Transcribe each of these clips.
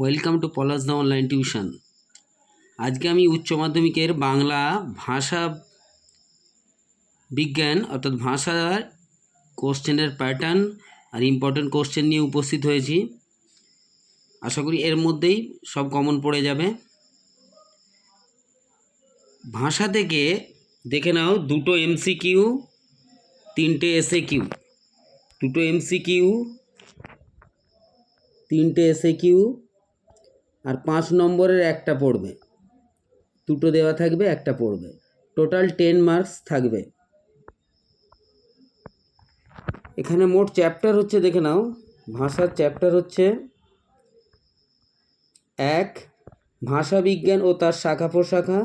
Welcome to Palash da online tuition আজকে আমি উচ্চ মাধ্যমিকের বাংলা ভাষা বিজ্ঞান, অর্থাৎ ভাষার কোশ্চেনের প্যাটার্ন আর ইম্পর্টেন্ট কোশ্চেন নিয়ে উপস্থিত হয়েছি। আশা করি এর মধ্যেই সব কমন পড়ে যাবে। ভাষা থেকে দেখে নাও, দুটো এমসিকিউ তিনটে এসএ কিউ দুটো এমসিকিউ তিনটে এসএ কিউ আর পাঁচ নম্বরের একটা পড়বে। দুটো দেওয়া থাকবে, একটা পড়বে। টোটাল টেন মার্কস থাকবে। এখানে মোট চ্যাপ্টার হচ্ছে, দেখে নাও, ভাষার চ্যাপ্টার হচ্ছে এক ভাষা বিজ্ঞান ও তার শাখা প্রশাখা,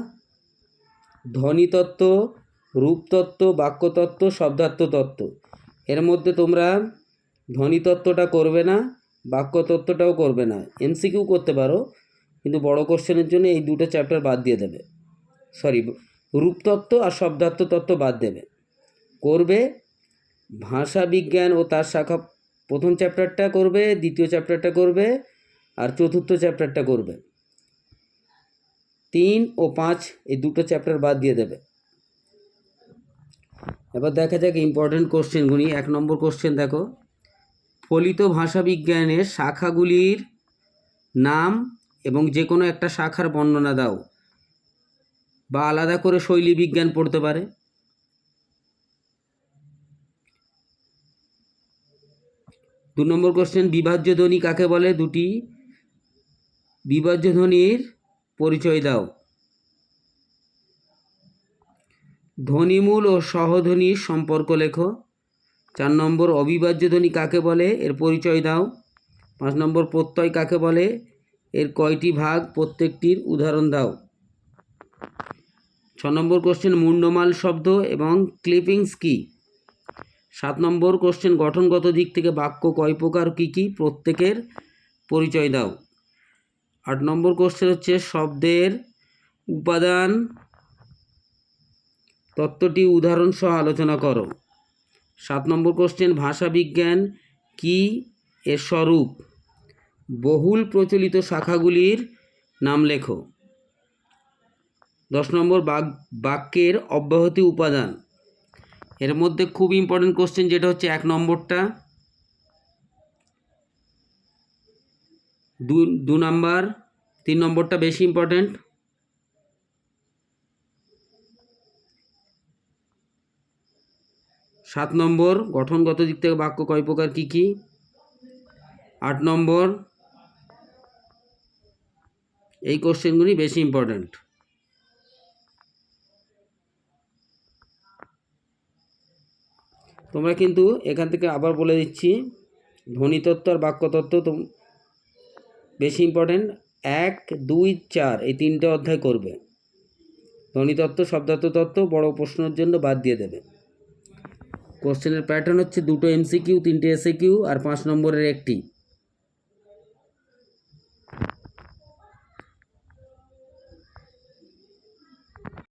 ধ্বনিতত্ত্ব, রূপতত্ত্ব, বাক্যতত্ত্ব শব্দার্থ তত্ত্ব এর মধ্যে তোমরা ধ্বনিতত্ত্বটা করবে না বাক্যতত্ত্বটাও করবে না। এমসিকিউ করতে পারো, কিন্তু বড় কোশ্চেনের জন্য এই দুটো চ্যাপ্টার বাদ দিয়ে দেবে। সরি রূপতত্ত্ব আর শব্দার্থ তত্ত্ব বাদ দেবে। করবে ভাষা বিজ্ঞান ও তার শাখা প্রথম চ্যাপ্টারটা করবে, দ্বিতীয় চ্যাপ্টারটা করবে, আর চতুর্থ চ্যাপ্টারটা করবে। তিন ও পাঁচ এই দুটো চ্যাপ্টার বাদ দিয়ে দেবে। এবার দেখা যাক ইম্পর্টেন্ট কোশ্চেনগুলি এক নম্বর কোশ্চেন দেখো। ফলিত ভাষা বিজ্ঞানের শাখাগুলির নাম এবং যে কোনো একটা শাখার বর্ণনা দাও বা আলাদা করে শৈলী বিজ্ঞান পড়তে পারে। দু নম্বর কোশ্চেন বিভাজ্য ধ্বনি কাকে বলে? দুটি। বিভাজ্য ধ্বনির পরিচয় দাও। ধ্বনিমূল ও সহধ্বনির সম্পর্ক লেখো। চার নম্বর অবিভাজ্য ধ্বনি কাকে বলে? এর পরিচয় দাও। পাঁচ নম্বর প্রত্যয় কাকে বলে? এর কয়টি ভাগ? প্রত্যেকটির উদাহরণ দাও। ছ নম্বর কোশ্চেন মুন্ডমাল শব্দ এবং ক্লিপিংস কী? সাত নম্বর কোশ্চেন গঠনগত দিক থেকে বাক্য কয় প্রকার? কী কী? প্রত্যেকের পরিচয় দাও। আট নম্বর কোশ্চেন হচ্ছে শব্দের উপাদান। তত্ত্বটি উদাহরণ সহ আলোচনা করো। সাত নম্বর কোশ্চেন ভাষা বিজ্ঞান কি এর স্বরূপ? বহুল প্রচলিত শাখাগুলির নাম লেখো। দশ নম্বর, বাক- বাক্যের অব্যাহতি উপাদান। এর মধ্যে খুব ইম্পর্টেন্ট কোশ্চেন যেটা হচ্ছে এক নম্বরটা। দু দু নাম্বার, তিন নম্বরটা বেশি ইম্পর্টেন্ট সাত নম্বর, গঠনগত দিক থেকে বাক্য কয় প্রকার, কী কী? আট নম্বর, এই কোশ্চেনগুলি বেশি ইম্পর্ট্যান্ট তোমরা কিন্তু এখান থেকে আবার বলে দিচ্ছি, ধ্বনিতত্ত্ব আর বাক্যতত্ত্ব তো বেশি ইম্পর্ট্যান্ট এক, দুই, চার, এই তিনটে অধ্যায় করবে। ধ্বনিতত্ত্ব শব্দার্থ তত্ত্ব বড় প্রশ্নের জন্য বাদ দিয়ে দেবে। কোশ্চেনের প্যাটার্ন হচ্ছে দুটো এমসিকিউ তিনটে এসএ কিউ আর পাঁচ নম্বরের একটি।